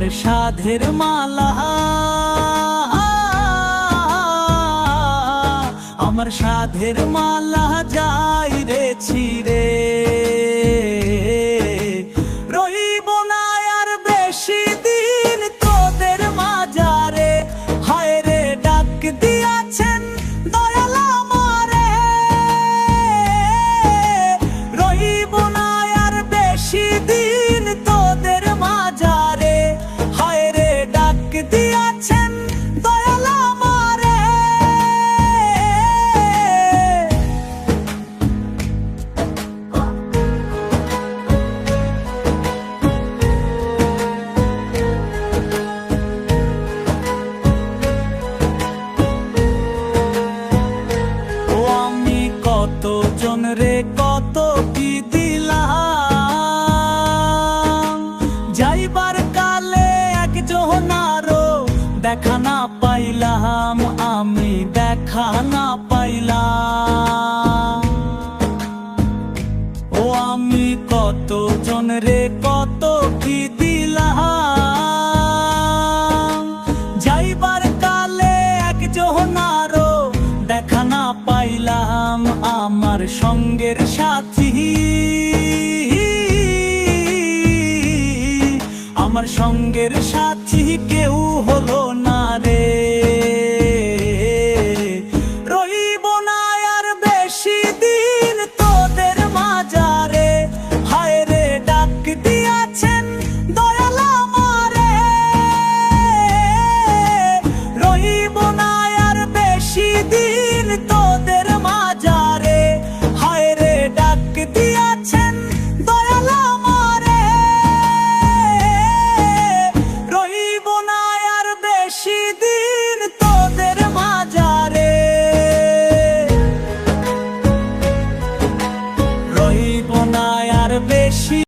আমার সাধের মালা। আমার সাধের মালা যাই রে ছিড়ে। রে কত কি দিলাম? যাইবার কালে একজন আরও দেখা না পাইলাম, আমি দেখা না পাইলাম। ও আমি কত জন রে কত কি দিলাম? যাইবার আমার সঙ্গের সাথী। আমার সঙ্গের সাথী কেউ হলো না রে। আর বেশি তোদের মাজারে। ডাক বেশি দিন তো